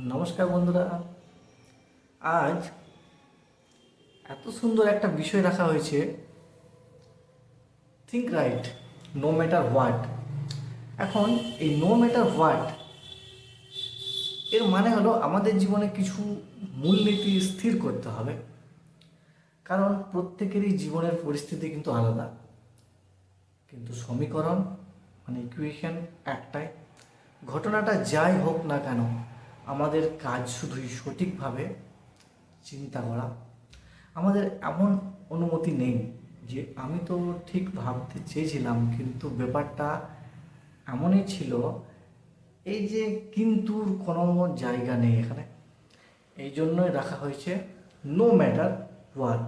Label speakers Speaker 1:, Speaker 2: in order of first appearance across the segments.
Speaker 1: নমস্কার বন্ধুরা। আজ এত সুন্দর একটা বিষয় রাখা হয়েছে। Think right no matter what এখন এই নো ম্যাটার হোয়াট এর মানে হলো আমাদের জীবনে কিছু মূলনীতি স্থির করতে হবে। কারণ প্রত্যেকেরই জীবনের পরিস্থিতি কিন্তু আলাদা। কিন্তু সমীকরণ মানে ইকুয়েশন একটাই। ঘটনাটা যাই হোক না কেন আমাদের কাজ শুধুই সঠিকভাবে চিন্তা করা। আমাদের এমন অনুমতি নেই যে আমি তো ঠিক ভাবতে চেয়েছিলাম, কিন্তু ব্যাপারটা এমনই ছিল, এই যে কিন্তুর কোনো জায়গা নেই এখানে। এই জন্যই রাখা হয়েছে নো ম্যাটার হোয়াট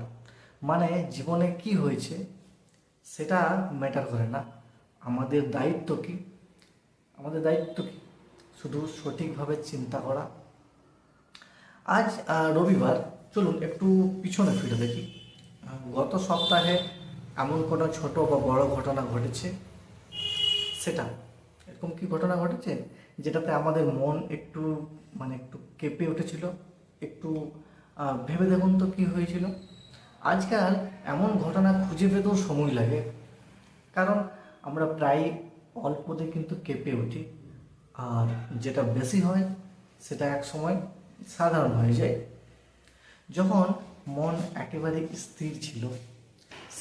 Speaker 1: মানে জীবনে কি হয়েছে সেটা ম্যাটার করে না। আমাদের দায়িত্ব কি? আমাদের দায়িত্ব কি? শুধু সঠিকভাবে চিন্তা করা। আজ রবিবার, চলুন একটু পিছনে ফিরে দেখি। গত সপ্তাহে এমন কোনো ছোট বা বড় ঘটনা ঘটেছে? সেটা, এরকম কি ঘটনা ঘটেছে? যেটাতে আমাদের মন একটু মানে একটু কেঁপে উঠেছিল? একটু ভেবে দেখুন তো কি হয়েছিল? আজকাল এমন ঘটনা খুঁজে পেতেও সময় লাগে। কারণ আমরা প্রায় অল্পতে কিন্তু কেঁপে উঠি। আর যেটা বেশি হয়, সেটা এক সময় সাধারণ হয়ে যায়। যখন মন একেবারে স্থির ছিল,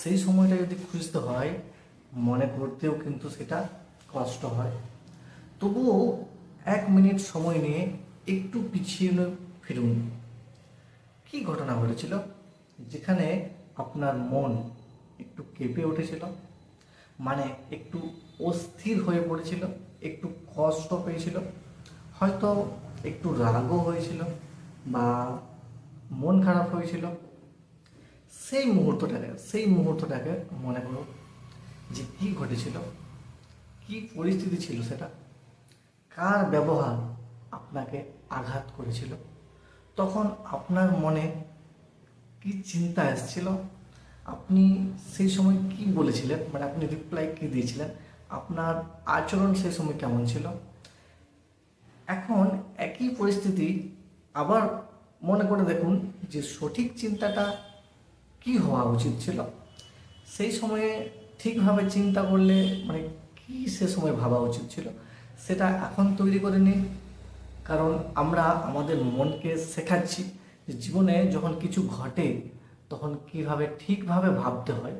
Speaker 1: সেই সময়টা যদি খুঁজতে হয়, মনে করতেও কিন্তু সেটা কষ্ট হয়। তবুও এক মিনিট সময় নিয়ে একটু পিছিয়ে ফিরুন। কি ঘটনা ঘটেছিল? যেখানে আপনার মন একটু কেঁপে উঠেছিল মানে একটু অস্থির হয়ে পড়েছিল। একটু কষ্ট পেয়েছিল। হয়তো একটু রাগও হয়েছিল বা মন খারাপ হয়েছিল। সেই মুহূর্তটাকে সেই মুহূর্তটাকে মনে করো যে কি ঘটেছিল, কি পরিস্থিতি ছিল সেটা, কার ব্যবহার আপনাকে আঘাত করেছিল, তখন আপনার মনে কি চিন্তা এসেছিল? আপনি সেই সময় কি বলেছিলেন? মানে আপনি রিপ্লাই কি দিয়েছিলেন? আপনার আচরণ সেই সময় কেমন ছিল? এখন একই পরিস্থিতি, আবার মনে করে দেখুন যে সঠিক চিন্তাটা কি হওয়া উচিত ছিল? সেই সময়ে ঠিকভাবে চিন্তা করলে মানে কি সে সময় ভাবা উচিত ছিল? সেটা এখন তৈরি করে নিন। কারণ আমরা আমাদের মনকে শেখাচ্ছি যে জীবনে যখন কিছু ঘটে, তখন কীভাবে ঠিকভাবে ভাবতে হয়,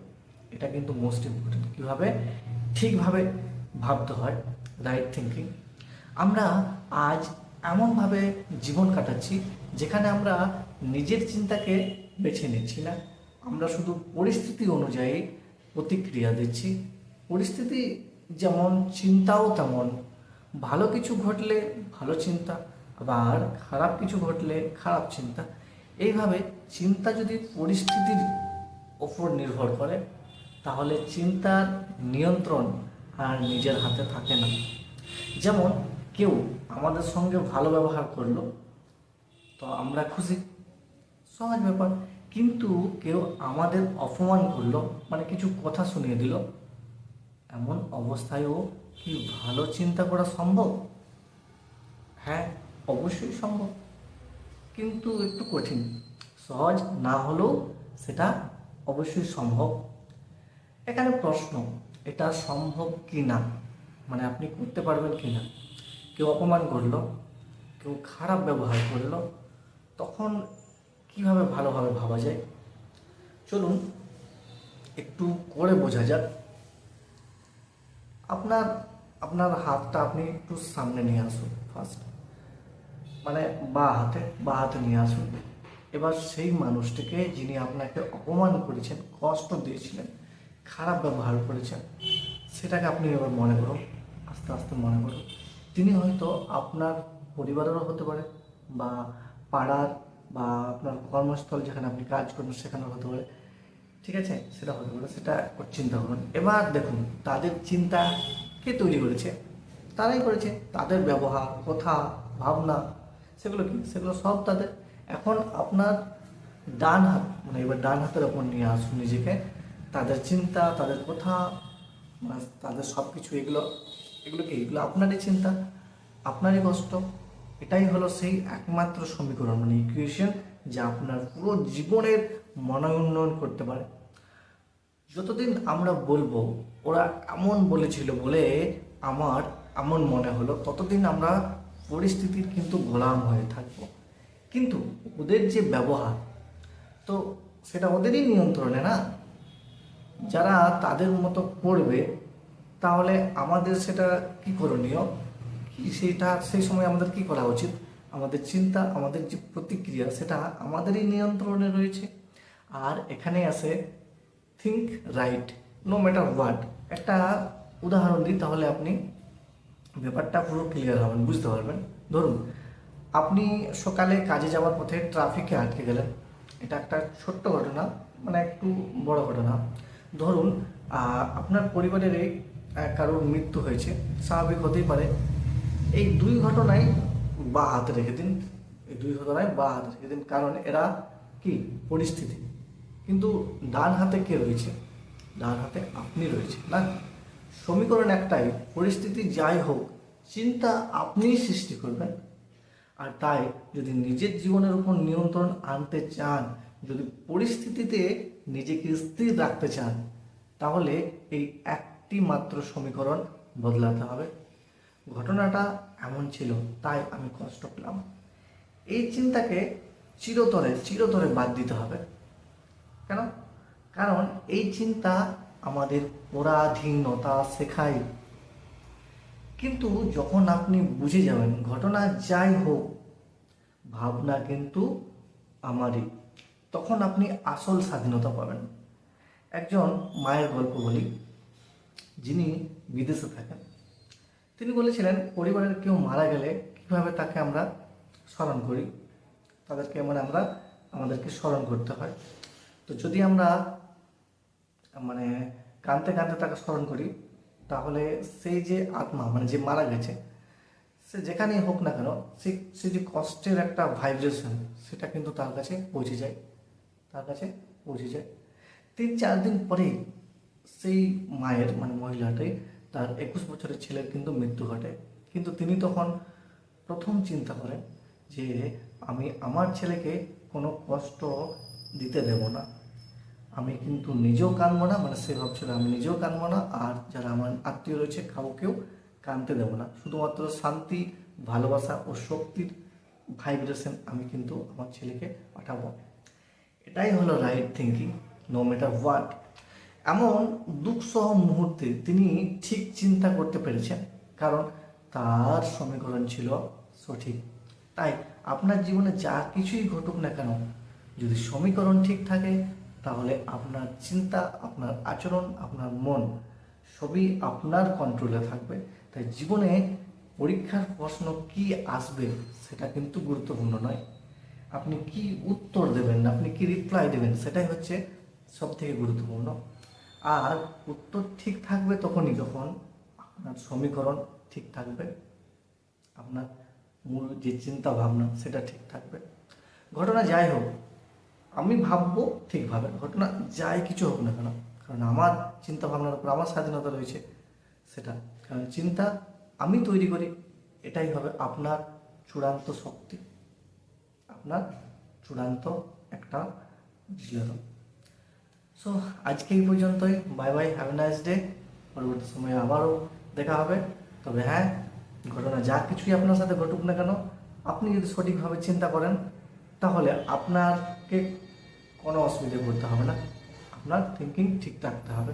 Speaker 1: এটা কিন্তু মোস্ট ইম্পর্টেন্ট কীভাবে ঠিকভাবে ভাবতে হয় রাইট থিঙ্কিং আমরা আজ এমনভাবে জীবন কাটাচ্ছি, যেখানে আমরা নিজের চিন্তাকে বেছে নিচ্ছি না। আমরা শুধু পরিস্থিতি অনুযায়ী প্রতিক্রিয়া দিচ্ছি। পরিস্থিতি যেমন, চিন্তাও তেমন। ভালো কিছু ঘটলে ভালো চিন্তা, আবার খারাপ কিছু ঘটলে খারাপ চিন্তা। এইভাবে চিন্তা যদি পরিস্থিতির ওপর নির্ভর করে তাহলে চিন্তার নিয়ন্ত্রণ আর নিজের হাতে থাকে না। যেমন কেউ আমাদের সঙ্গে ভালো ব্যবহার করল, তো আমরা খুশি। সহজ ব্যাপার। কিন্তু কেউ আমাদের অপমান করল মানে কিছু কথা শুনিয়ে দিল, এমন অবস্থায়ও কি ভালো চিন্তা করা সম্ভব? হ্যাঁ অবশ্যই সম্ভব। কিন্তু একটু কঠিন। সহজ না হলেও সেটা অবশ্যই সম্ভব। এখানে প্রশ্ন, এটা সম্ভব কি না মানে আপনি করতে পারবেন কি না কেউ অপমান করল, কেউ খারাপ ব্যবহার করল, তখন কীভাবে ভালোভাবে ভাবা যায়? চলুন, একটু করে বোঝা যাক। আপনার আপনার হাতটা আপনি একটু সামনে নিয়ে আসুন ফার্স্ট মানে বা হাতে বা হাতে নিয়ে আসুন। এবার সেই মানুষটিকে যিনি আপনাকে অপমান করেছেন, কষ্ট দিয়েছিলেন খারাপ ব্যবহার করেছেন, সেটাকে আপনি এবার মনে করুন, আস্তে আস্তে মনে করুন। তিনি হয়তো আপনার পরিবারেরও হতে পারে বা পাড়ার বা আপনার কর্মস্থল যেখানে আপনি কাজ করেন সেখানেও হতে পারে। ঠিক আছে? সেটা হতে পারে, সেটা চিন্তা করুন। এবার দেখুন, তাদের চিন্তা কে তৈরি করেছে? তারাই করেছে। তাদের ব্যবহার, কথা, ভাবনা, সেগুলো কি? সেগুলো সব তাদের। এখন আপনার ডান হাত মানে এবার ডান হাতের ওপর নিয়ে আসুন নিজেকে। তাদের চিন্তা, তাদের কথা মানে তাদের সব কিছু এগুলো এগুলো কি? এগুলো আপনারই চিন্তা, আপনারই কষ্ট। এটাই হলো সেই একমাত্র সমীকরণ মানে ইকুয়েশন যা আপনার পুরো জীবনের মনোউন্নয়ন করতে পারে। যতদিন আমরা বলব, ওরা এমন বলেছিল বলে আমার এমন মনে হলো, ততদিন আমরা পরিস্থিতির কিন্তু গোলাম হয়ে থাকব। কিন্তু ওদের যে ব্যবহার, তো সেটা ওদেরই নিয়ন্ত্রণে না? যারা তাদের মতো করবে, তাহলে আমাদের সেটা কি করণীয়? কি সেটা, সেই সময় আমাদের কি করা উচিত? আমাদের চিন্তা, আমাদের যে প্রতিক্রিয়া, সেটা আমাদেরই নিয়ন্ত্রণে রয়েছে। আর এখানে আছে think right no matter what একটা উদাহরণ দিই, তাহলে আপনি ব্যাপারটা পুরো ক্লিয়ার হবেন, বুঝতে পারবেন। ধরুন, আপনি সকালে কাজে যাওয়ার পথে ট্রাফিকে আটকে গেলেন। এটা একটা ছোট্ট ঘটনা মানে একটু বড় ঘটনা। ধরুন আপনার পরিবারেরই আহ, কারোর মৃত্যু হয়েছে স্বাভাবিক হতেই পারে। এই দুই ঘটনায় বা হাত রেখে দিন এই দুই ঘটনায় বা হাত রেখে দিন কারণ এরা কি? পরিস্থিতি। কিন্তু ডান হাতে কে রয়েছে? ডান হাতে আপনি রয়েছে না? সমীকরণ একটাই পরিস্থিতি যাই হোক চিন্তা আপনিই সৃষ্টি করবেন। আর তাই যদি নিজের জীবনের উপর নিয়ন্ত্রণ আনতে চান যদি পরিস্থিতিতে নিজেকে স্থির রাখতে চান, তাহলে এই একটি মাত্র সমীকরণ বদলাতে হবে। ঘটনাটা এমন ছিল, তাই আমি কষ্ট পেলাম। এই চিন্তাকে চিরতরে চিরতরে বাদ দিতে হবে। কেন? কারণ এই চিন্তা আমাদের পরাধীনতা শেখায়। কিন্তু যখন আপনি বুঝে যাবেন, ঘটনা যাই হোক, ভাবনা কিন্তু আমারই। তখন আপনি আসল স্বাধীনতা পাবেন। একজন মায়ের গল্প বলি, যিনি বিদেশে থাকেন। তিনি বলেছিলেন, পরিবারের কেউ মারা গেলে কীভাবে তাকে আমরা স্মরণ করি? তাদেরকে মানে আমরা, আমাদেরকে স্মরণ করতে হয়। তো যদি আমরা মানে কানতে কানতে তাকে স্মরণ করি, তাহলে সেই যে আত্মা মানে যে মারা গেছে, সে যেখানেই হোক না কেন, সে সে যে কষ্টের একটা ভাইব্রেশন সেটা কিন্তু তার কাছে পৌঁছে যায়। তার কাছে পৌঁছে যায় তিন চার দিন পরেই সেই মায়ের মানে মহিলাটাই তার একুশ বছরের ছেলের কিন্তু মৃত্যু ঘটে। কিন্তু তিনি তখন প্রথম চিন্তা করেন যে আমি আমার ছেলেকে কোনো কষ্ট দিতে দেব না। আমি কিন্তু নিজেও কানবো না মানে সে ভাবছিল আমি নিজেও কানবো না, আর যারা আমার আত্মীয় রয়েছে কাউকেও কানতে দেবো না। শুধুমাত্র শান্তি, ভালোবাসা ও শক্তির ভাইব্রেশন আমি কিন্তু আমার ছেলেকে পাঠাবো। এটাই হলো right thinking no matter what এমন দুঃসহ মুহূর্তে তিনি ঠিক চিন্তা করতে পেরেছেন, কারণ তার সমীকরণ ছিল সঠিক। তাই আপনার জীবনে যা কিছুই ঘটুক না কেন, যদি সমীকরণ ঠিক থাকে, তাহলে আপনার চিন্তা, আপনার আচরণ, আপনার মন, সবই আপনার কন্ট্রোলে থাকবে। তাই জীবনে পরীক্ষার প্রশ্ন কি আসবে, সেটা কিন্তু গুরুত্বপূর্ণ নয়। আপনি কি উত্তর দেবেন, আপনি কি রিপ্লাই দেবেন, সেটাই হচ্ছে সব থেকে গুরুত্বপূর্ণ। আর উত্তর ঠিক থাকবে তখনই যখন আপনার সমীকরণ ঠিক থাকবে, আপনার মূল যে চিন্তা ভাবনা সেটা ঠিক থাকবে। ঘটনা যাই হোক, আমি ভাববো ঠিকভাবে, ঘটনা যাই কিছু হোক না কেন, কারণ আমার চিন্তা ভাবনার উপর আমার স্বাধীনতা রয়েছে সেটা। কারণ চিন্তা আমি তৈরি করি, এটাই হবে আপনার চূড়ান্ত শক্তি। আপনার চূড়ান্ত একটা ডিসিশন সো আজকে এই পর্যন্তই। Bye bye have nice day পরবর্তী সময়ে আবারও দেখা হবে। তবে হ্যাঁ ঘটনা যা কিছুই আপনার সাথে ঘটুক না কেন আপনি যদি সঠিকভাবে চিন্তা করেন তাহলে আপনাকে কোনো অসুবিধে পড়তে হবে না। আপনার থিঙ্কিং ঠিক রাখতে হবে।